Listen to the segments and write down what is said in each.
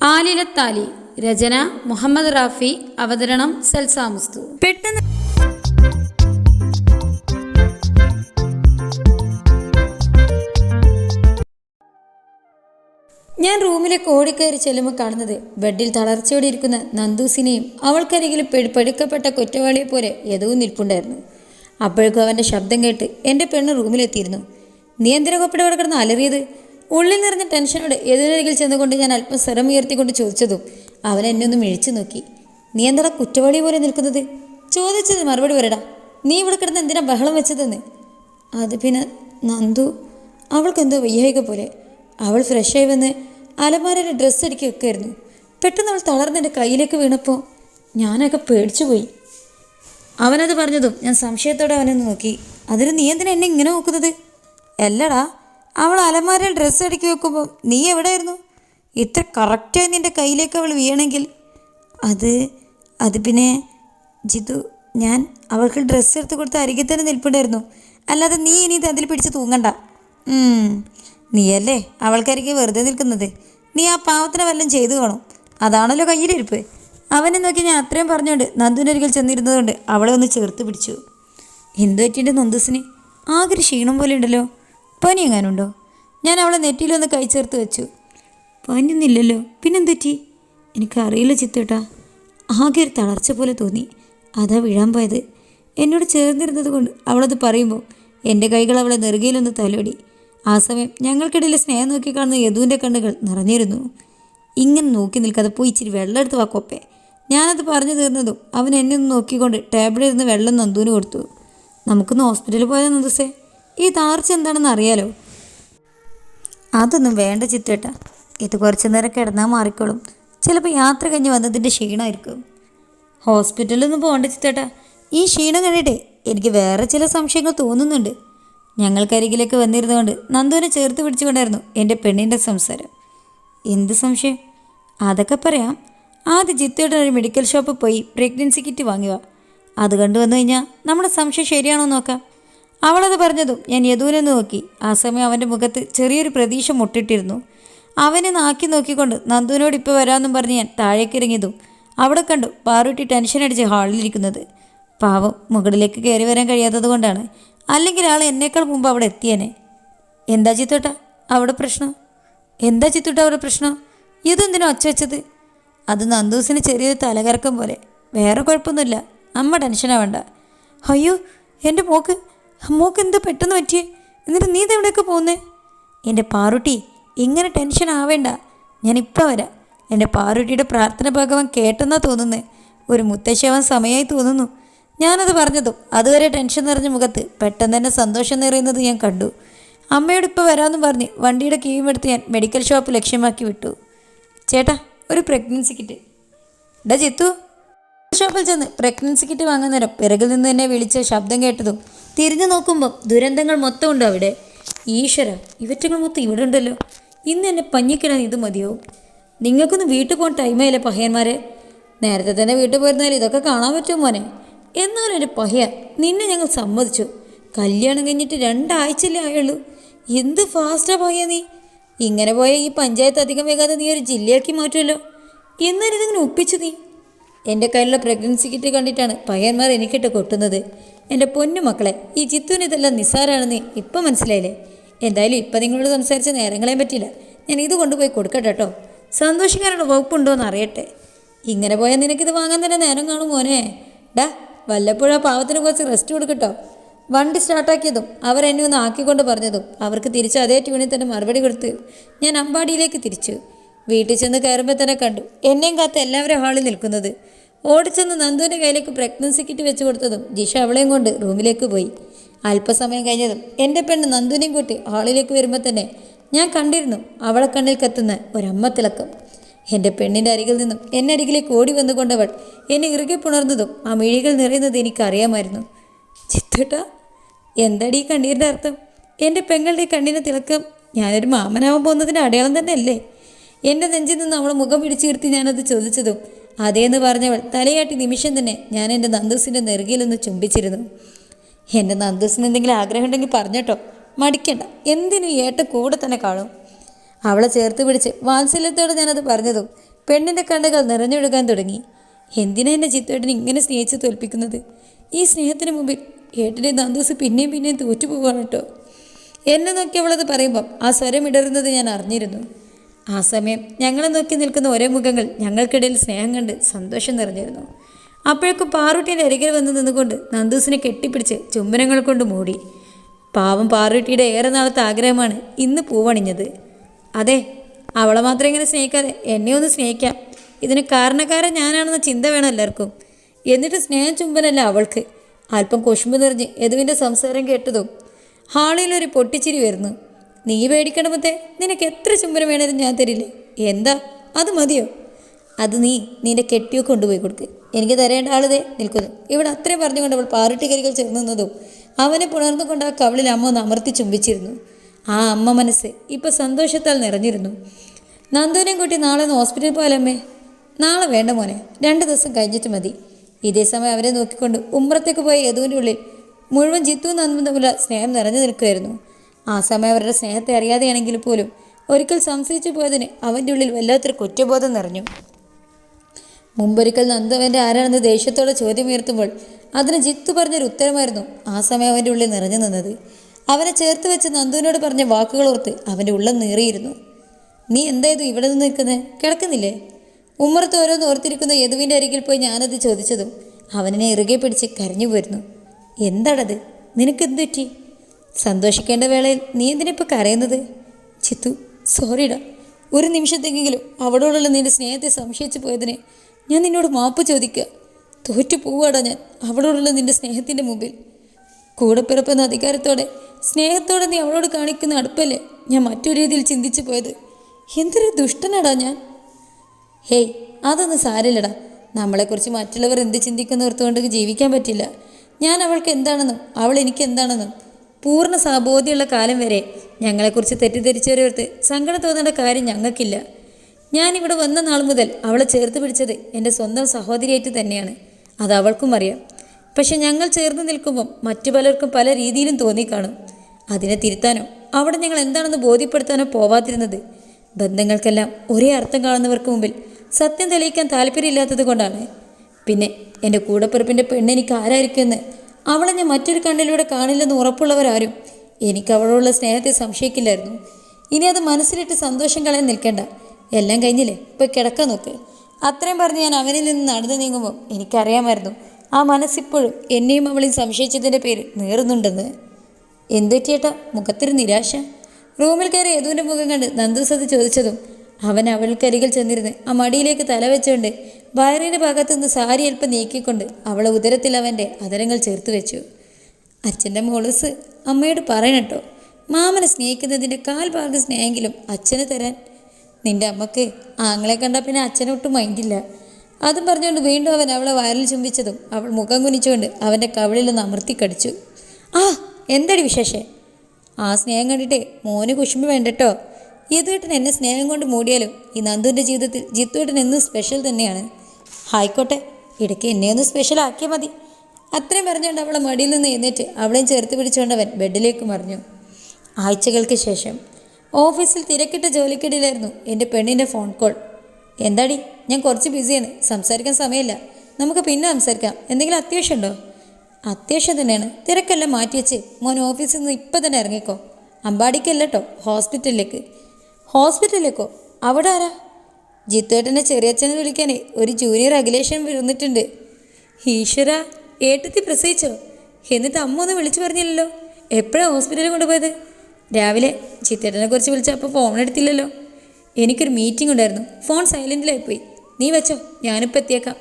ആലിലത്താലി രചന മുഹമ്മദ് റാഫി അവതരണം സൽസാമുസ്തു പെട്ടെന്ന് ഞാൻ റൂമിലേക്ക് ഓടിക്കയറി ചെല്ലുമ്പോൾ കാണുന്നത് ബെഡിൽ തളർച്ചയോടെ ഇരിക്കുന്ന നന്ദൂസിനെയും അവൾക്കരികിൽ പെടു പെടുക്കപ്പെട്ട കുറ്റവാളിയെ പോലെ യദവും നിൽപ്പുണ്ടായിരുന്നു. അപ്പോഴേക്കും അവന്റെ ശബ്ദം കേട്ട് എന്റെ പെണ്ണ് റൂമിലെത്തിയിരുന്നു. നീ എന്തിനാ കൊപ്പിടെ കിടന്ന് അലറിയത് ഉള്ളിൽ നിറഞ്ഞ ടെൻഷനോട് എതിരരികിൽ ചെന്നുകൊണ്ട് ഞാൻ അല്പം സ്വരം ഉയർത്തിക്കൊണ്ട് ചോദിച്ചതും അവൻ എന്നെ ഒന്ന് മിഴിച്ചു നോക്കി. നീ എന്താ കുറ്റവാളി പോലെ നിൽക്കുന്നത്? ചോദിച്ചത് മറുപടി വരടാ നീ ഇവിടെ കിടന്ന് എന്തിനാ ബഹളം വെച്ചതെന്ന്? അത് പിന്നെ നന്ദു അവൾക്കെന്തോ വയ്യായിക പോലെ. അവൾ ഫ്രഷായി വന്ന് അലമാരയിൽ ഡ്രസ്സ് അടുക്കി വെക്കുമായിരുന്നു പെട്ടെന്ന് അവൾ തളർന്ന് എന്റെ കയ്യിലേക്ക് വീണപ്പോൾ ഞാനൊക്കെ പേടിച്ചു പോയി. അവനത് പറഞ്ഞതും ഞാൻ സംശയത്തോടെ അവനൊന്ന് നോക്കി. അതിന് നീ എന്തിനാ എന്നെ ഇങ്ങനെ നോക്കുന്നത്? അല്ലടാ അവൾ അലമാരയിൽ ഡ്രസ്സ് അടുക്കി വെക്കുമ്പോൾ നീ എവിടെയായിരുന്നു? ഇത്ര കറക്റ്റായി നിന്റെ കയ്യിലേക്ക് അവൾ വീണെങ്കിൽ അത് അത് പിന്നെ ജിതു ഞാൻ അവൾക്ക് ഡ്രസ്സ് എടുത്ത് കൊടുത്ത് അരികെ തന്നെ നിൽപ്പുണ്ടായിരുന്നു. അല്ലാതെ നീ ഇനി ഇത് അതിൽ പിടിച്ച് തൂങ്ങണ്ട. നീയല്ലേ അവൾക്കരികെ വെറുതെ നിൽക്കുന്നത്? നീ ആ പാവത്തിനെ വല്ലതും ചെയ്തു കാണും. അതാണല്ലോ കയ്യിലിരിപ്പ്. അവനെ നോക്കി ഞാൻ അത്രയും പറഞ്ഞുകൊണ്ട് നന്ദുനരികിൽ ചെന്നിരുന്നതുകൊണ്ട് അവളെ ഒന്ന് ചേർത്ത് പിടിച്ചു. എന്തു പറ്റിയിട്ട് നന്ദുസിന്? ആകെ ക്ഷീണം പോലെ ഉണ്ടല്ലോ. പനി എങ്ങാനുണ്ടോ? ഞാൻ അവളെ നെറ്റിയിലൊന്ന് കൈ ചേർത്ത് വെച്ചു. പനിയൊന്നുമില്ലല്ലോ പിന്നെന്തെറ്റി? എനിക്കറിയില്ല ചിത്തേട്ടാ. ആകെ ഒരു തളർച്ച പോലെ തോന്നി. അതാ വീഴാൻ പോയത്. എന്നോട് ചേർന്നിരുന്നത് കൊണ്ട് അവളത് പറയുമ്പോൾ എന്റെ കൈകൾ അവളെ നെറുകയിലൊന്ന് തലോടി. ആ സമയം ഞങ്ങൾക്കിടയിലെ സ്നേഹം നോക്കി കാണുന്ന യദുവിന്റെ കണ്ണുകൾ നിറഞ്ഞിരുന്നു. ഇങ്ങനെ നോക്കി നിൽക്കാതെ പോയി ഇച്ചിരി വെള്ളം എടുത്ത് വാക്കൊപ്പേ ഞാനത് പറഞ്ഞു തീർന്നതും അവൻ എന്നെ ഒന്ന് നോക്കിക്കൊണ്ട് ടേബിളിൽ ഇരുന്ന് വെള്ളം നന്ദുവിന് കൊടുത്തു. നമുക്കൊന്ന് ഹോസ്പിറ്റലിൽ പോയാൽ നന്ദുസേ? ഈ താർച്ച എന്താണെന്ന് അറിയാലോ? അതൊന്നും വേണ്ട ചിത്തേട്ട ഇത് കുറച്ച് നേരം കിടന്നാൽ മാറിക്കോളും. ചിലപ്പോൾ യാത്ര കഴിഞ്ഞ് വന്നതിന്റെ ക്ഷീണമായിരിക്കും ഹോസ്പിറ്റലിലൊന്നും പോകണ്ട ചിത്തേട്ട ഈ ക്ഷീണം കണ്ടിട്ടേ എനിക്ക് വേറെ ചില സംശയങ്ങൾ തോന്നുന്നുണ്ട്. ഞങ്ങൾക്കരികിലേക്ക് വന്നിരുന്നുകൊണ്ട് നന്ദുവിനെ ചേർത്ത് പിടിച്ചുകൊണ്ടായിരുന്നു എന്റെ പെണ്ണിന്റെ സംസാരം. എന്ത് സംശയം? അതൊക്കെ പറയാം. ആദ്യം ജിത്തയുടെ ഒരു മെഡിക്കൽ ഷോപ്പിൽ പോയി പ്രഗ്നൻസി കിറ്റ് വാങ്ങുക അത് കണ്ടു കണ്ടുവന്നു കഴിഞ്ഞാൽ നമ്മുടെ സംശയം ശരിയാണോ നോക്കാം. അവളത് പറഞ്ഞതും ഞാൻ യദുവിനെ നോക്കി. ആ സമയം അവന്റെ മുഖത്ത് ചെറിയൊരു പ്രതീക്ഷ മുട്ടിട്ടിരുന്നു. അവനെ നാക്കി നോക്കിക്കൊണ്ട് നന്ദുവിനോട് ഇപ്പോൾ വരാമെന്നും പറഞ്ഞ് ഞാൻ താഴേക്കിറങ്ങിയതും അവിടെ കണ്ടു പാറുട്ടി ടെൻഷൻ അടിച്ച് ഹാളിലിരിക്കുന്നത് പാവം മുകളിലേക്ക് കയറി വരാൻ കഴിയാത്തത് കൊണ്ടാണ്. അല്ലെങ്കിൽ ആൾ എന്നേക്കാൾ മുമ്പ് അവിടെ എത്തിയേനെ. എന്താ ചിത്തോട്ട അവിടെ പ്രശ്നം? എന്താ ചിത്തോട്ട അവിടെ പ്രശ്നം? ഇതെന്തിനാ ഒച്ച വെച്ചത്? അത് നന്ദൂസിന് ചെറിയൊരു തലകറക്കം പോലെ. വേറെ കുഴപ്പമൊന്നുമില്ല. അമ്മ ടെൻഷനാവണ്ട അയ്യോ എന്റെ മോക്ക് മോക്ക് എന്താ പെട്ടെന്ന് പറ്റിയേ. എന്നിട്ട് നീ ഇതെവിടെയൊക്കെ പോകുന്നേ എന്റെ പാറുട്ടി ഇങ്ങനെ ടെൻഷൻ ആവേണ്ട. ഞാനിപ്പോൾ വരാം. എന്റെ പാറുട്ടിയുടെ പ്രാർത്ഥന ഭഗവാൻ കേട്ടെന്നാ തോന്നുന്നേ. ഒരു മുത്തശ്ശേവാൻ സമയമായി തോന്നുന്നു. ഞാനത് പറഞ്ഞതും അതുവരെ ടെൻഷൻ നിറഞ്ഞ മുഖത്ത് പെട്ടെന്ന് തന്നെ സന്തോഷം നിറയുന്നത് ഞാൻ കണ്ടു. അമ്മയോട് ഇപ്പോൾ വരാമെന്ന് പറഞ്ഞ് വണ്ടിയുടെ കീയും എടുത്ത് ഞാൻ മെഡിക്കൽ ഷോപ്പ് ലക്ഷ്യമാക്കി വിട്ടു. ചേട്ടാ ഒരു പ്രഗ്നൻസി കിറ്റ് ഡാ ചിത്തു ഷോപ്പിൽ ചെന്ന് പ്രഗ്നൻസി കിറ്റ് വാങ്ങുന്നേരം നേരം പിറകിൽ നിന്ന് തന്നെ വിളിച്ച ശബ്ദം കേട്ടതും തിരിഞ്ഞു നോക്കുമ്പോൾ ദുരന്തങ്ങൾ മൊത്തം ഉണ്ട് അവിടെ? ഈശ്വര ഇവറ്റങ്ങൾ മൊത്തം ഇവിടെ ഉണ്ടല്ലോ. ഇന്ന് എന്നെ പഞ്ഞിക്കിടാൻ ഇത് മതിയോ? നിങ്ങൾക്കൊന്ന് വീട്ടിൽ പോകാൻ ടൈമായില്ലേ പഹയന്മാരെ? നേരത്തെ തന്നെ വീട്ടിൽ പോയിരുന്നാൽ ഇതൊക്കെ കാണാൻ പറ്റും മോനെ. എന്നാലും എന്റെ പഹയ നിന്നെ ഞങ്ങൾ സമ്മതിച്ചു. കല്യാണം കഴിഞ്ഞിട്ട് രണ്ടാഴ്ചയല്ലേ ആയുള്ളൂ. എന്ത് ഫാസ്റ്റാ പഹയ നീ? ഇങ്ങനെ പോയ ഈ പഞ്ചായത്ത് അധികം വേഗാതെ നീ ഒരു ജില്ലയാക്കി മാറ്റുമല്ലോ. എന്നാലും ഇതിങ്ങനെ ഒപ്പിച്ചു നീ? എന്റെ കയ്യിലുള്ള പ്രഗ്നൻസി കിറ്റ് കണ്ടിട്ടാണ് പയ്യന്മാർ എനിക്കിട്ട് കൊട്ടുന്നത്. എന്റെ പൊന്നു മക്കളെ ഈ ചിത്തുവിന് ഇതെല്ലാം നിസ്സാരാണെന്ന് ഇപ്പം മനസ്സിലായില്ലേ? എന്തായാലും ഇപ്പം നിങ്ങളോട് സംസാരിച്ച നേരങ്ങളെയും പറ്റില്ല ഞാൻ ഇത് കൊണ്ടുപോയി കൊടുക്കട്ടെ കേട്ടോ സന്തോഷിക്കാനുള്ള വകുപ്പുണ്ടോ എന്ന് അറിയട്ടെ. ഇങ്ങനെ പോയാൽ നിനക്കിത് വാങ്ങാൻ തന്നെ നേരം കാണും മോനെ. ഡാ വല്ലപ്പോഴും ആ പാവത്തിന് കുറച്ച് റെസ്റ്റ് കൊടുക്കട്ടോ. വണ്ടി സ്റ്റാർട്ടാക്കിയതും അവർ എന്നെ ഒന്ന് ആക്കിക്കൊണ്ട് പറഞ്ഞതും അവർക്ക് തിരിച്ച് അതേ ട്യൂണിൽ തന്നെ മറുപടി കൊടുത്ത് ഞാൻ അമ്പാടിയിലേക്ക് തിരിച്ചു. വീട്ടിൽ ചെന്ന് കയറുമ്പോൾ തന്നെ കണ്ടു. എന്നെയും കാത്ത് എല്ലാവരും ഹാളിൽ നിൽക്കുന്നത്. ഓടിച്ചെന്ന് നന്ദുവിന്റെ കയ്യിലേക്ക് പ്രഗ്നൻസി കിറ്റ് വെച്ച് കൊടുത്തതും ജിഷ അവളെയും കൊണ്ട് റൂമിലേക്ക് പോയി. അല്പസമയം കഴിഞ്ഞതും എന്റെ പെണ്ണ് നന്ദുവിനെയും കൂട്ടി ഹാളിലേക്ക് വരുമ്പോൾ തന്നെ ഞാൻ കണ്ടിരുന്നു അവളെ കണ്ണിൽ കത്തുന്ന ഒരമ്മ തിളക്കം. എന്റെ പെണ്ണിന്റെ അരികിൽ നിന്നും എന്നെ അരികിലേക്ക് ഓടി വന്നുകൊണ്ടവൾ എന്നെ ഇറുകെ പുണർന്നതും ആ മിഴികൾ നിറയുന്നത് എനിക്കറിയാമായിരുന്നു. ചിത്തട്ട എന്താടി ഈ കണ്ണീരിന്റെ അർത്ഥം? എന്റെ പെങ്ങളുടെ കണ്ണിനെ തിളക്കം ഞാനൊരു മാമനാവാൻ പോകുന്നതിന്റെ അടയാളം തന്നെയല്ലേ? എന്റെ നെഞ്ചിൽ നിന്ന് അവളെ മുഖം പിടിച്ചു കിടത്തി ഞാനത് ചോദിച്ചതും അതേന്ന് പറഞ്ഞവൾ തലയാട്ടി നിമിഷം തന്നെ ഞാൻ എന്റെ നന്ദൂസിന്റെ നെറുകയിലൊന്ന് ചുംബിച്ചിരുന്നു. എന്റെ നന്ദൂസിന് എന്തെങ്കിലും ആഗ്രഹം ഉണ്ടെങ്കിൽ പറഞ്ഞോട്ടോ. മടിക്കണ്ട. എന്തിനും ഏട്ട കൂടെ തന്നെ കാണും? അവളെ ചേർത്ത് പിടിച്ച് വാത്സല്യത്തോടെ ഞാനത് പറഞ്ഞതും പെണ്ണിന്റെ കണ്ണുകൾ നിറഞ്ഞൊഴുകാൻ തുടങ്ങി. എന്തിനാ എന്നെ ചിത്തേട്ടൻ ഇങ്ങനെ സ്നേഹിച്ച് തോൽപ്പിക്കുന്നത്? ഈ സ്നേഹത്തിന് മുമ്പിൽ ഏട്ടന്റെ നന്ദൂസ് പിന്നെയും പിന്നെയും തോറ്റുപോവാണ് കേട്ടോ. എന്നെ നോക്കി അവളത് പറയുമ്പം ആ സ്വരം ഇടറുന്നത് ഞാൻ അറിഞ്ഞിരുന്നു. ആ സമയം ഞങ്ങളെ നോക്കി നിൽക്കുന്ന ഓരോ മുഖങ്ങൾ ഞങ്ങൾക്കിടയിൽ സ്നേഹം കണ്ട് സന്തോഷം നിറഞ്ഞിരുന്നു. അപ്പോഴേക്കും പാറുട്ടിയുടെ അരികിൽ വന്ന് നിന്നുകൊണ്ട് നന്ദൂസിനെ കെട്ടിപ്പിടിച്ച് ചുംബനങ്ങൾ കൊണ്ട് മൂടി. പാവം പാറുട്ടിയുടെ ഏറെ നാളത്തെ ആഗ്രഹമാണ് ഇന്ന് പൂവണിഞ്ഞത്. അതെ അവളെ മാത്രം ഇങ്ങനെ സ്നേഹിക്കാതെ എന്നെ ഒന്ന് സ്നേഹിക്കാം. ഇതിന് കാരണക്കാരൻ ഞാനാണെന്ന ചിന്ത വേണം എല്ലാവർക്കും. എന്നിട്ട് സ്നേഹം ചുംബനല്ല അവൾക്ക്. അല്പം കുശുമ്പ് നിറഞ്ഞ് യദുവിന്റെ സംസാരം കേട്ടതും ഹാളിൽ ഒരു പൊട്ടിച്ചിരി വരുന്നു നീ പേടിക്കണമത്തെ നിനക്ക് എത്ര ചുംബനം വേണേലും ഞാൻ തരില്ലേ? എന്താ? അത് മതിയോ? അത് നീ നിന്റെ കെട്ടിയോ കൊണ്ടുപോയി കൊടുക്ക്. എനിക്ക് തരേണ്ട ആളുതേ നിൽക്കുന്നു. ഇവിടെ അത്രയും പറഞ്ഞുകൊണ്ട് അവൾ പാറുട്ടിക്കരികൾ ചേർന്ന് നിന്നതും അവനെ പുണർന്നുകൊണ്ട് ആ കവളിൽ അമ്മ ഒന്ന് അമർത്തി ചുംബിച്ചിരുന്നു. ആ അമ്മ മനസ്സ് ഇപ്പോൾ സന്തോഷത്താൽ നിറഞ്ഞിരുന്നു. നന്ദുവിനെയും കൂട്ടി നാളെ ഒന്ന് ഹോസ്പിറ്റലിൽ പോയാലമ്മേ. നാളെ വേണ്ട മോനെ രണ്ട് ദിവസം കഴിഞ്ഞിട്ട് മതി. ഇതേ സമയം അവരെ നോക്കിക്കൊണ്ട് ഉമ്രത്തേക്ക് പോയ യദുവിന്റെ ഉള്ളിൽ മുഴുവൻ ജിത്തു നന്ദും തമ്മിലുള്ള സ്നേഹം നിറഞ്ഞു നിൽക്കുമായിരുന്നു ആ സമയം അവരുടെ സ്നേഹത്തെ അറിയാതെയാണെങ്കിൽ പോലും ഒരിക്കൽ സംശയിച്ചു പോയതിന് അവന്റെ ഉള്ളിൽ വല്ലാത്തൊരു കുറ്റബോധം നിറഞ്ഞു. മുമ്പൊരിക്കൽ നന്ദവന്റെ ആരാണെന്ന് ദേഷ്യത്തോടെ ചോദ്യമുയർത്തുമ്പോൾ അതിന് ജിത്തു പറഞ്ഞൊരു ഉത്തരമായിരുന്നു ആ സമയം അവന്റെ ഉള്ളിൽ നിറഞ്ഞു നിന്നത്. അവനെ ചേർത്ത് വെച്ച് നന്ദുവിനോട് പറഞ്ഞ വാക്കുകൾ ഓർത്ത് അവന്റെ ഉള്ളം നീറിയിരുന്നു. നീ എന്തായത് ഇവിടെ നിന്ന് നിൽക്കുന്നത് കിടക്കുന്നില്ലേ ഉമ്മറത്ത് ഓരോന്ന് ഓർത്തിരിക്കുന്ന യദുവിന്റെ അരികിൽ പോയി ഞാനത് ചോദിച്ചതും അവനെ ഇറുകെ പിടിച്ച് കരഞ്ഞു പോയിരുന്നു എന്താണത് നിനക്കെന്ത് പറ്റി? സന്തോഷിക്കേണ്ട വേളയിൽ നീ എന്തിനിപ്പോൾ കരയുന്നത്? ചിത്തു സോറിടാ ഒരു നിമിഷത്തെങ്കിലും അവളോടുള്ള നിന്റെ സ്നേഹത്തെ സംശയിച്ചു പോയതിനെ ഞാൻ നിന്നോട് മാപ്പ് ചോദിക്കുക തോറ്റു പോവാടാ ഞാൻ അവളോടുള്ള നിന്റെ സ്നേഹത്തിന്റെ മുമ്പിൽ. കൂടെ പിറപ്പെന്ന അധികാരത്തോടെ സ്നേഹത്തോടെ നീ അവളോട് കാണിക്കുന്ന അടുപ്പല്ലേ ഞാൻ മറ്റൊരു രീതിയിൽ ചിന്തിച്ചു പോയത്? എന്തൊരു ദുഷ്ടനാടാ ഞാൻ. ഹേയ് അതൊന്നും സാരില്ലടാ നമ്മളെക്കുറിച്ച് മറ്റുള്ളവർ എന്ത് ചിന്തിക്കുന്നോർത്തുകൊണ്ട് ജീവിക്കാൻ പറ്റില്ല. ഞാൻ അവൾക്ക് എന്താണെന്നും അവൾ എനിക്ക് എന്താണെന്നും പൂർണ സാബോധ്യമുള്ള കാലം വരെ ഞങ്ങളെക്കുറിച്ച് തെറ്റിദ്ധരിച്ചവരോർത്ത് സങ്കടം തോന്നേണ്ട കാര്യം ഞങ്ങൾക്കില്ല. ഞാനിവിടെ വന്ന നാൾ മുതൽ അവളെ ചേർത്ത് പിടിച്ചത് എന്റെ സ്വന്തം സഹോദരിയായിട്ട് തന്നെയാണ്. അത് അവൾക്കും അറിയാം. പക്ഷെ ഞങ്ങൾ ചേർന്ന് നിൽക്കുമ്പം മറ്റു പലർക്കും പല രീതിയിലും തോന്നിക്കാണും അതിനെ തിരുത്താനോ അവിടെ ഞങ്ങൾ എന്താണെന്ന് ബോധ്യപ്പെടുത്താനോ പോവാതിരുന്നത് ബന്ധങ്ങൾക്കെല്ലാം ഒരേ അർത്ഥം കാണുന്നവർക്ക് മുമ്പിൽ സത്യം തെളിയിക്കാൻ താല്പര്യമില്ലാത്തത് കൊണ്ടാണ്. പിന്നെ എന്റെ കൂടപ്പിറപ്പിന്റെ പെണ്ണെനിക്ക് ആരായിരിക്കുമെന്ന് അവളെ ഞാൻ മറ്റൊരു കണ്ണിലൂടെ കാണില്ലെന്ന് ഉറപ്പുള്ളവരാരും. എനിക്ക് അവളോടുള്ള സ്നേഹത്തെ സംശയിക്കില്ലായിരുന്നു. ഇനി അത് മനസ്സിലിട്ട് സന്തോഷം കളയാൻ നിൽക്കേണ്ട. എല്ലാം കഴിഞ്ഞില്ലേ? ഇപ്പോൾ കിടക്കാൻ നോക്ക്. അത്രയും പറഞ്ഞ് ഞാൻ അവനിൽ നിന്ന് നടന്നു നീങ്ങുമ്പോൾ എനിക്കറിയാമായിരുന്നു. ആ മനസ്സിപ്പോഴും എന്നെയും അവളെയും സംശയിച്ചതിന്റെ പേര് നേറുന്നുണ്ടെന്ന്. എന്തു ചേട്ടാ മുഖത്തൊരു നിരാശ. റൂമിൽ കയറി യദുവിന്റെ മുഖം കണ്ട് നന്ദുസത് ചോദിച്ചതും അവൻ അവൾക്കരികിൽ ചെന്നിരുന്ന് ആ മടിയിലേക്ക് തല വെച്ചുകൊണ്ട് വയറിന്റെ ഭാഗത്തു നിന്ന് സാരി അല്പം നീക്കിക്കൊണ്ട് അവളെ ഉദരത്തിൽ അവന്റെ അതരങ്ങൾ ചേർത്ത് വെച്ചു. അച്ഛന്റെ മോളസ് അമ്മയോട് പറയണട്ടോ മാമനെ സ്നേഹിക്കുന്നതിന്റെ കാൽ ഭാഗം സ്നേഹമെങ്കിലും അച്ഛന് തരാൻ. നിന്റെ അമ്മയ്ക്ക് ആങ്ങളെ കണ്ടാൽ പിന്നെ അച്ഛനൊട്ടും മൈൻഡില്ല അതും പറഞ്ഞുകൊണ്ട് വീണ്ടും അവൻ അവളെ വയറിൽ ചുംബിച്ചതും അവൾ മുഖം കുനിച്ചുകൊണ്ട് അവന്റെ കവിളിലൊന്ന് അമർത്തി കടിച്ചു. ആ എന്തടി വിശേഷം? ആ സ്നേഹം കണ്ടിട്ട് മോന് കുശുമ്പ് വേണ്ടട്ടോ. യദുവേട്ടൻ എന്നെ സ്നേഹം കൊണ്ട് മൂടിയാലും ഈ നന്ദുവിന്റെ ജീവിതത്തിൽ ജിത്തുവേട്ടൻ എന്നും സ്പെഷ്യൽ തന്നെയാണ്. ആയിക്കോട്ടെ ഇടയ്ക്ക് എന്നെ ഒന്ന് സ്പെഷ്യൽ ആക്കിയാൽ മതി. അത്രയും പറഞ്ഞുകൊണ്ട് അവളെ മടിയിൽ നിന്ന് എഴുന്നേറ്റ് അവളെയും ചേർത്ത് പിടിച്ചുകൊണ്ടവൻ ബെഡിലേക്ക് മറിഞ്ഞു. ആഴ്ചകൾക്ക് ശേഷം ഓഫീസിൽ തിരക്കിട്ട ജോലിക്കിടയിലായിരുന്നു എന്റെ പെണ്ണിന്റെ ഫോൺ കോൾ എന്താടി ഞാൻ കുറച്ച് ബിസിയാണ് സംസാരിക്കാൻ സമയമില്ല. നമുക്ക് പിന്നെ സംസാരിക്കാം എന്തെങ്കിലും അത്യാവശ്യമുണ്ടോ അത്യാവശ്യം തന്നെയാണ് തിരക്കെല്ലാം മാറ്റി വെച്ച് മോൻ ഓഫീസിൽ നിന്ന് ഇപ്പം തന്നെ ഇറങ്ങിക്കോ. അമ്പാടിക്കല്ല ഹോസ്പിറ്റലിലേക്ക്. ഹോസ്പിറ്റലിലേക്കോ? അവിടെ ആരാ? ജിത്തുവേട്ടനെ ചെറിയച്ഛനെ വിളിക്കാനേ ഒരു ജൂനിയർ അഖിലേഷൻ വിരുന്നിട്ടുണ്ട്. ഈശ്വര ഏട്ടത്തി പ്രസവിച്ചോ? എന്നിട്ട് അമ്മ ഒന്ന് വിളിച്ചു പറഞ്ഞില്ലല്ലോ. എപ്പോഴാണ് ഹോസ്പിറ്റലിൽ കൊണ്ടുപോയത്? രാവിലെ ചിത്തേട്ടനെ കുറിച്ച് വിളിച്ചപ്പോൾ ഫോൺ എടുത്തില്ലല്ലോ. എനിക്കൊരു മീറ്റിംഗ് ഉണ്ടായിരുന്നു. ഫോൺ സൈലന്റിലായി പോയി. നീ വെച്ചോ ഞാനിപ്പോൾ എത്തിയേക്കാം.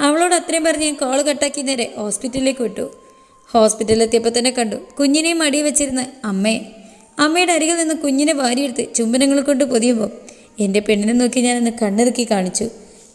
അവളോട് അത്രയും പറഞ്ഞ് ഞാൻ കോൾ കട്ടാക്കി നേരെ ഹോസ്പിറ്റലിലേക്ക് വിട്ടു. ഹോസ്പിറ്റലിൽ എത്തിയപ്പോൾ തന്നെ കണ്ടു കുഞ്ഞിനെയും മടി വെച്ചിരുന്ന അമ്മയെ. അമ്മയുടെ അരികിൽ നിന്ന് കുഞ്ഞിനെ വാരിയെടുത്ത് ചുംബനങ്ങൾ കൊണ്ട് പൊതിയുമ്പോൾ എന്റെ പെണ്ണിനെ നോക്കി ഞാൻ ഞാനൊന്ന് കണ്ണിറുക്കി കാണിച്ചു.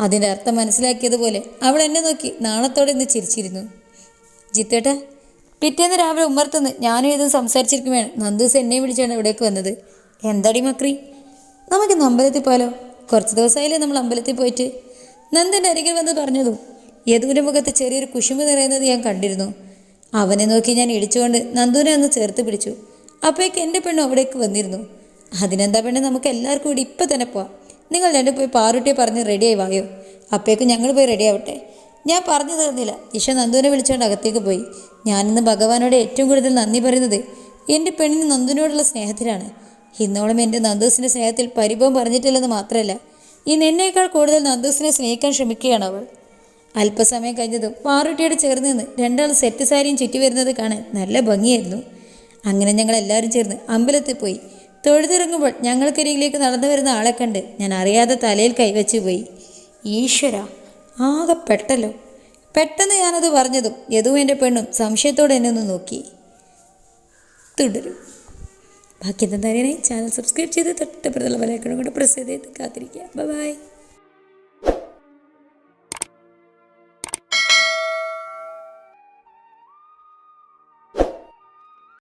അതിന്റെ അർത്ഥം മനസ്സിലാക്കിയതുപോലെ അവൾ എന്നെ നോക്കി നാണത്തോടെ ഇന്ന് ചിരിച്ചിരുന്നു. ജിത്തേട്ടാ പിറ്റേന്ന് രാവിലെ ഉമ്മർത്തുനിന്ന് ഞാനും ഇതും സംസാരിച്ചിരിക്കുമ്പോൾ നന്ദൂസ് എന്നെയും വിളിച്ചാണ് ഇവിടേക്ക് വന്നത്. എന്താടി മക്രി? നമുക്ക് അമ്പലത്തിൽ പോയാലോ? കുറച്ച് ദിവസമായില്ലേ നമ്മൾ അമ്പലത്തിൽ പോയിട്ട്. നന്ദന്റെ അരികിൽ വന്ന് പറഞ്ഞതും യദുവിന്റെ മുഖത്ത് ചെറിയൊരു കുശുമ്പ് നിറയുന്നത് ഞാൻ കണ്ടിരുന്നു. അവനെ നോക്കി ഞാൻ ഇടിച്ചുകൊണ്ട് നന്ദുവിനെ ഒന്ന് ചേർത്ത് പിടിച്ചു. അപ്പോഴേക്ക് എന്റെ പെണ്ണ് അവിടേക്ക് വന്നിരുന്നു. അതിനെന്താ പെണ്ണ്? നമുക്ക് എല്ലാവർക്കും കൂടി ഇപ്പം തന്നെ പോവാം. നിങ്ങൾ രണ്ടും പോയി പാറുട്ടിയെ പറഞ്ഞ് റെഡിയായി വായോ? അപ്പേക്കും ഞങ്ങൾ പോയി റെഡി ആവട്ടെ. ഞാൻ പറഞ്ഞു തീർന്നില്ല ഇഷ നന്ദുവിനെ വിളിച്ചുകൊണ്ട് അകത്തേക്ക് പോയി. ഞാനിന്ന് ഭഗവാനോട് ഏറ്റവും കൂടുതൽ നന്ദി പറയുന്നത് എന്റെ പെണ്ണിന് നന്ദുവിനോടുള്ള സ്നേഹത്തിലാണ്. ഇന്നോളം എന്റെ നന്ദൂസിന്റെ സ്നേഹത്തിൽ പരിഭവം പറഞ്ഞിട്ടില്ലെന്ന് മാത്രമല്ല ഇന്ന് എന്നേക്കാൾ കൂടുതൽ നന്ദൂസിനെ സ്നേഹിക്കാൻ ശ്രമിക്കുകയാണ് അവൾ. അല്പസമയം കഴിഞ്ഞതും പാറുട്ടിയോട് ചേർന്ന് നിന്ന് രണ്ടാൾ സെറ്റ് സാരിയും ചുറ്റി വരുന്നത് കാണാൻ നല്ല ഭംഗിയായിരുന്നു. അങ്ങനെ ഞങ്ങൾ എല്ലാവരും ചേർന്ന് അമ്പലത്തിൽ പോയി. തൊഴുതിറങ്ങുമ്പോൾ ഞങ്ങൾക്കരികിലേക്ക് നടന്നു വരുന്ന ആളെ കണ്ട് ഞാൻ അറിയാതെ തലയിൽ കൈവച്ചു പോയി. ഈശ്വര ആകെ പെട്ടല്ലോ. പെട്ടെന്ന് ഞാനത് പറഞ്ഞതും യദുവും എന്റെ പെണ്ണും സംശയത്തോടെ എന്നെ ഒന്ന് നോക്കി. തുടരും. ബാക്കി എന്താ അറിയണേ ചാനൽ സബ്സ്ക്രൈബ് ചെയ്ത് തൊട്ടപ്പുറത്തുള്ള ബലൈക്കണും കൊണ്ട് പ്രസ് ചെയ്ത് കാത്തിരിക്കുക. ബൈ